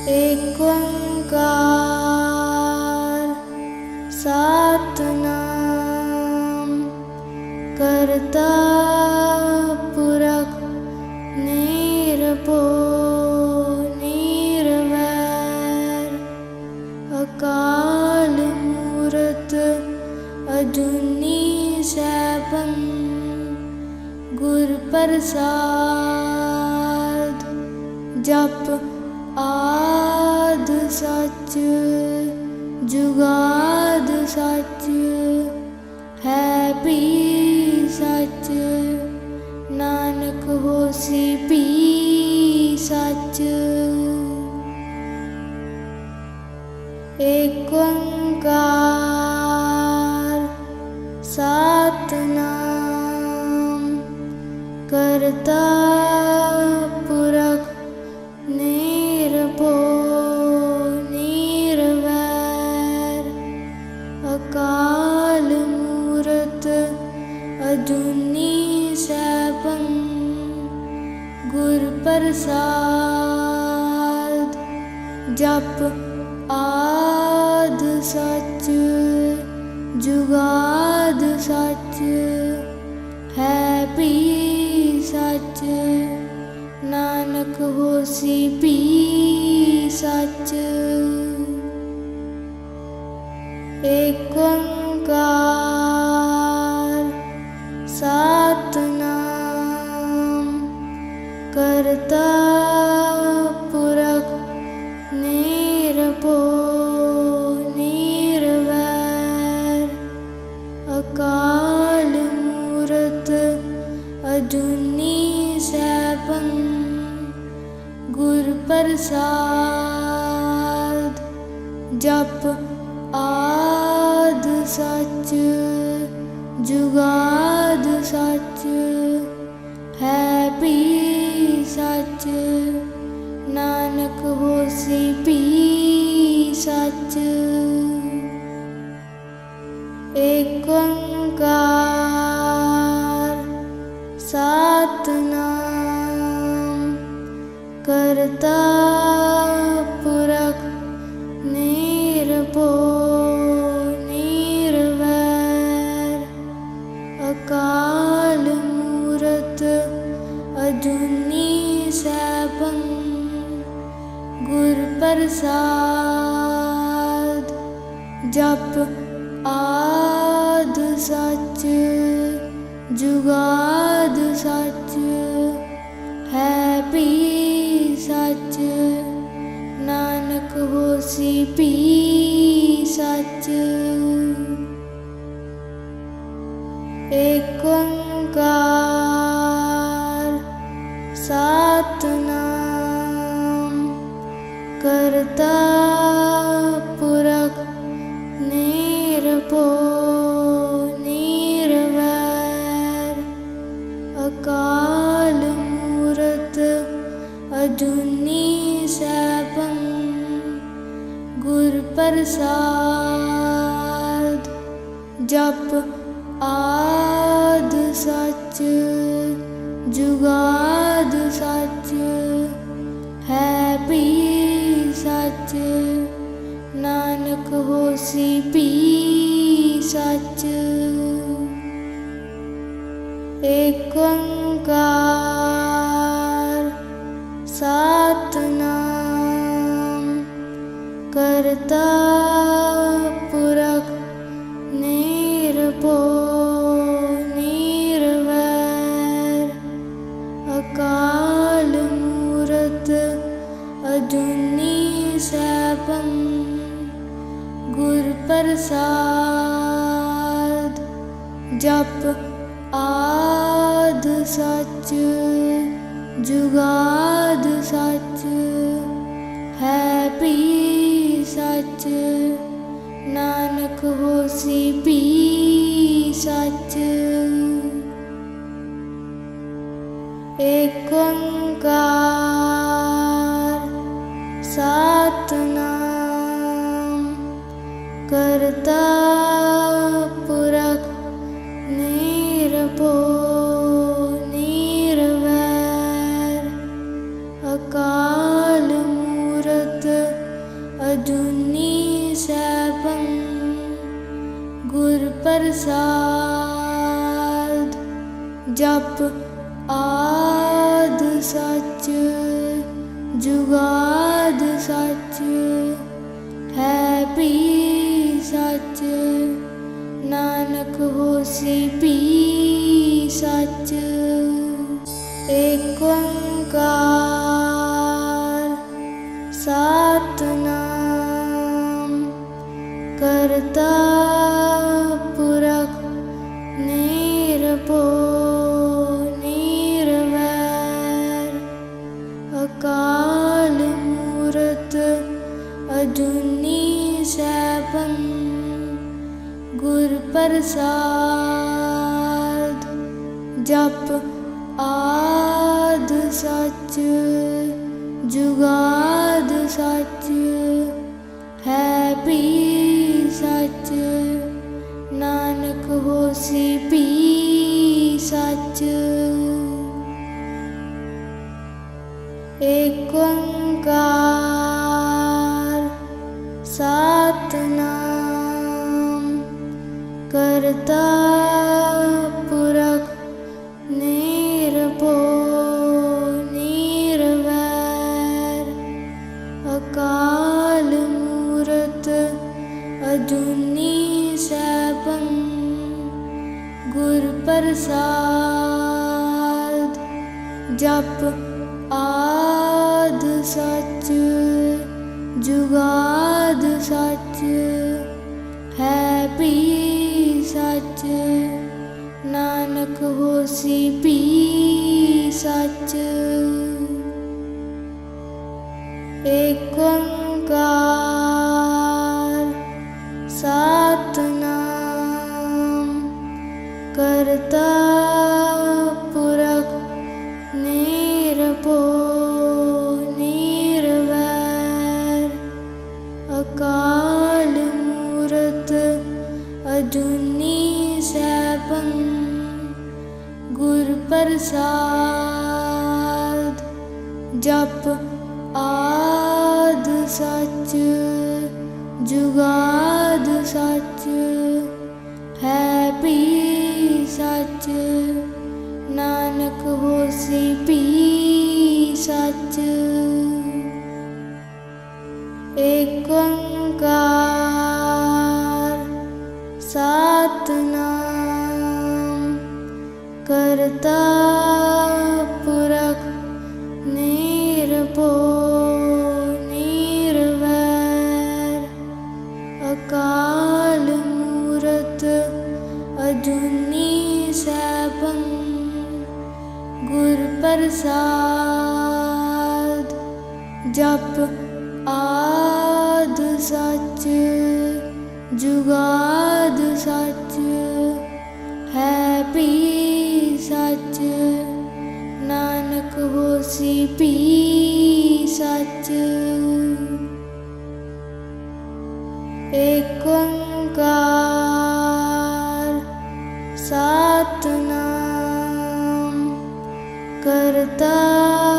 ङ्कार सात् कर्तापर निर्भो निर् अकाल मूरत अधुनि सप गुरुप्रसाद जप ਆਦ ਸੱਚ, ਜੁਗਾਦ ਸੱਚ, ਹੈ ਵੀ ਸੱਚ, ਨਾਨਕ ਹੋਸੀ ਵੀ ਸੱਚ। ਏਕ ਓੰਕਾਰ, ਸਤਨਾਮ ਕਰਤਾ ਜਪ ਆਦ ਸੱਚ ਜੁਗਾਦ ਸੱਚ ਹੈ ਵੀ ਸੱਚ। ਨਾਨਕ ਹੋਸੀ ਹੋਸੀ ਵੀ ਸੱਚ ਪ੍ਰਸਾਦ, ਜਪ ਆਦ ਸੱਚ, ਜੁਗਾਦ ਸੱਚ, ਹੈ ਪੀ ਸੱਚ, ਨਾਨਕ ਹੋਸੀ ਪੀ ਸੱਚ। ਏਕ ਓੰਕਾਰ पूरक निर पो निर् वै अकल अधुनि सप् गुरुप्रसा सच जुगाद सच। ਨਾਨਕ ਹੋਸੀ ਗੁਰ ਪ੍ਰਸਾਦ, ਜਪ ਆਦ ਸੱਚ, ਜੁਗਾਦ ਸੱਚ, ਹੈ ਵੀ ਸੱਚ, ਨਾਨਕ ਹੋਸੀ ਪੀ ਸੱਚ। ਏਕ ਓੰਕਾਰ ਸਤਨਾਮ ਕਰਤਾ ਅਜੁਨੀ ਸੈਭੰ ਗੁਰ ਪ੍ਰਸਾਦ ਜਪ ਆਦ ਸੱਚ ਜੁਗਾਦ ਸੱਚ ਹੈ ਪੀ ਸੱਚ ਨਾਨਕ ਹੋਸੀ ਪੀ सच एक ਪ੍ਰਸਾਦ, ਜਪ ਆਦ ਸੱਚ, ਜੁਗਾਦ ਸੱਚ, ਹੈ ਪੀ ਸੱਚ, ਨਾਨਕ ਹੋਸੀ ਵੀ ਸੱਚ। ਏਕ ਓੰਕਾਰ ਕਰਤਾ एककार सा कर्तापुर निर्प निर्वैर अकलर्त अधुनि सूरप्रसा ਜਪ ਆਦ ਸੱਚ, ਜੁਗਾਦ ਸੱਚ, ਹੈ ਵੀ ਸੱਚ, ਨਾਨਕ ਹੋਸੀ ਪੀ ਸੱਚ। ਏਕ ਓੰਕਾਰ ਸਤਨਾਮ ਕਰਤਾ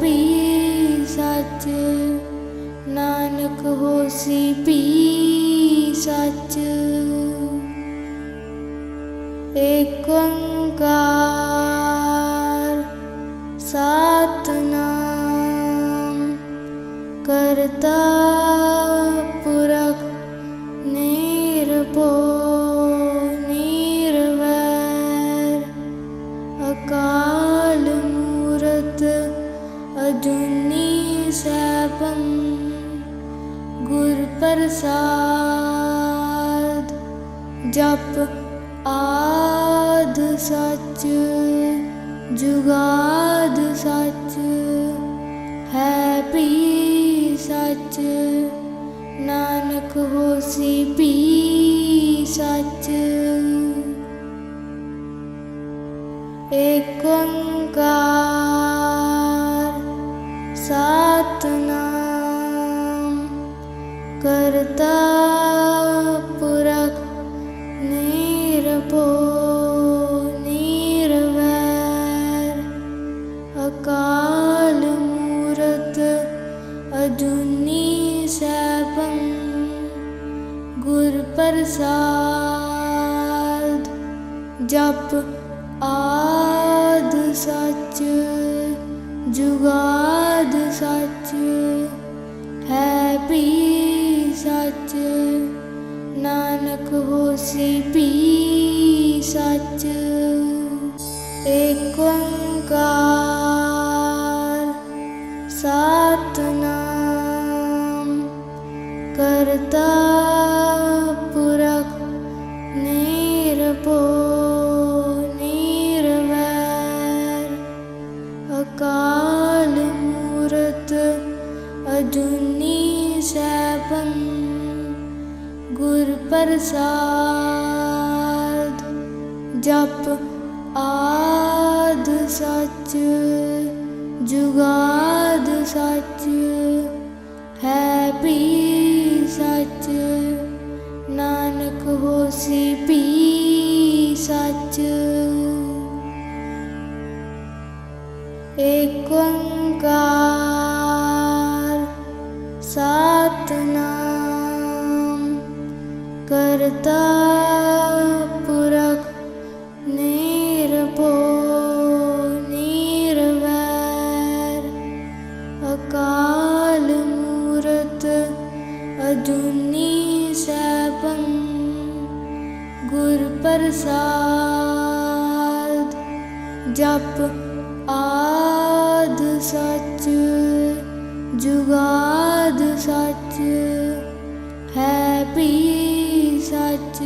ਹੈ ਵੀ ਸੱਚ ਨਾਨਕ ਹੋਸੀ ਵੀ ਸੱਚ ਏਕ ਓੰਕਾਰ ਅਜੂਨੀ ਸੈਭੰ ਗੁਰ ਪ੍ਰਸਾਦ ਜਪ ਆਦ ਸੱਚ ਜੁਗਾਦ ਸੱਚ ਹੈ ਵੀ ਸੱਚ ਨਾਨਕ ਹੋਸੀ ਪੀ ਸੱਚ ਏਕ सात् नाता ਸੱਚ ਹੈ ਵੀ ਸੱਚ। ਨਾਨਕ ਹੋਸੀ ਵੀ ਸੱਚ। ਏਕ ਓੰਕਾਰ ਅਜੂਨੀ ਸੈਭੰ ਗੁਰ ਪ੍ਰਸਾਦ, ਜਪ ਆਦ ਸੱਚ, ਜੁਗਾਦ ਸੱਚ, ਹੈ ਵੀ ਸੱਚ, ਨਾਨਕ ਹੋਸੀ ਪੀ ਸੱਚ। ਏਕ ਓੰਕਾਰ ਪ੍ਰਸਾਦ ਜਪ ਆਦ ਸੱਚ ਜੁਗਾਦ ਸੱਚ ਹੈ ਵੀ ਸੱਚ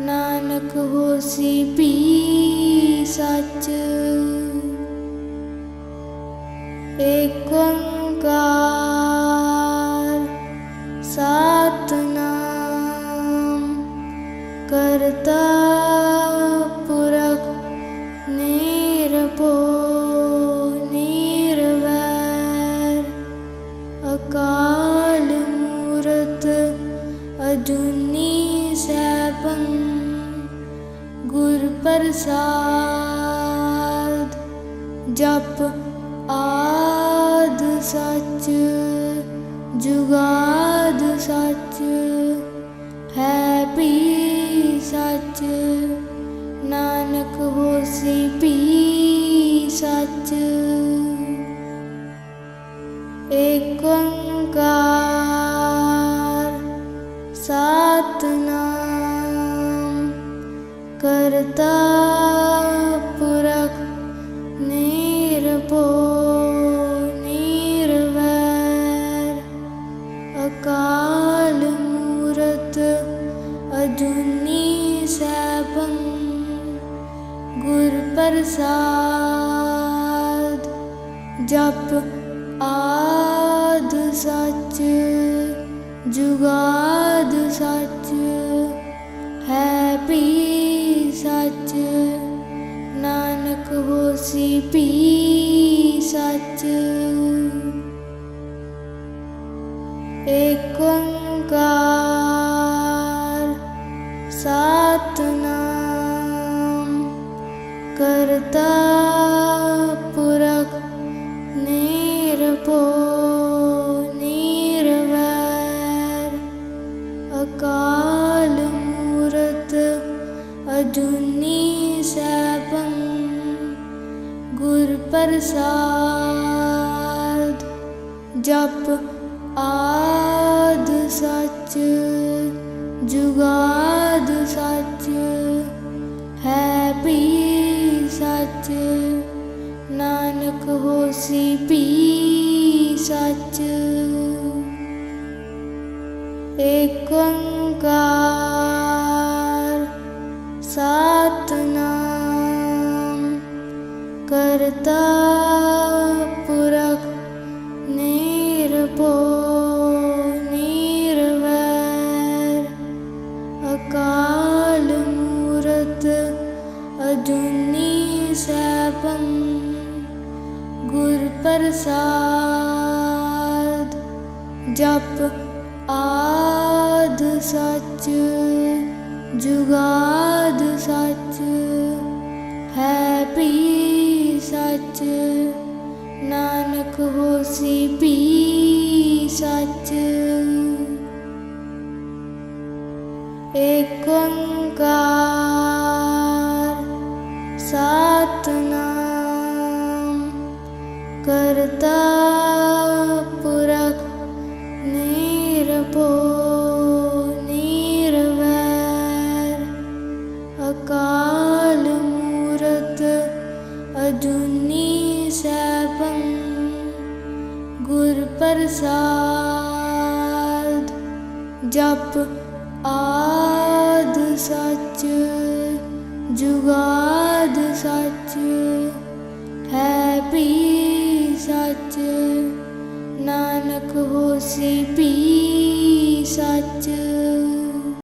ਨਾਨਕ ਹੋਸੀ ਵੀ ਸੱਚ। ਏਕ अजुनी सैपं गुरप्रसाद जप आद सच जुगाद सच। पूरक निर भो निर् वै अकलूर्त अधुनि सूरप्रसा ज आद सच जुगाद सच। ਨਾਨਕ ਹੋਸੀ ਵੀ ਪ੍ਰਸਾਦ, ਜਪ ਆਦ ਸੱਚ, ਜੁਗਾਦ ਸੱਚ, ਹੈ ਵੀ ਸੱਚ, ਨਾਨਕ ਹੋਸੀ ਪੀ ਸੱਚ। ਏਕ ਓੰਕਾਰ ਸਤਨਾਮ पुरक निर्पो निर्वैर अकाल मूरत अजुनी सैपं गुरप्रसाद जप आद सच जुगाद सच है पी सच नानक हो सि पी सच। एक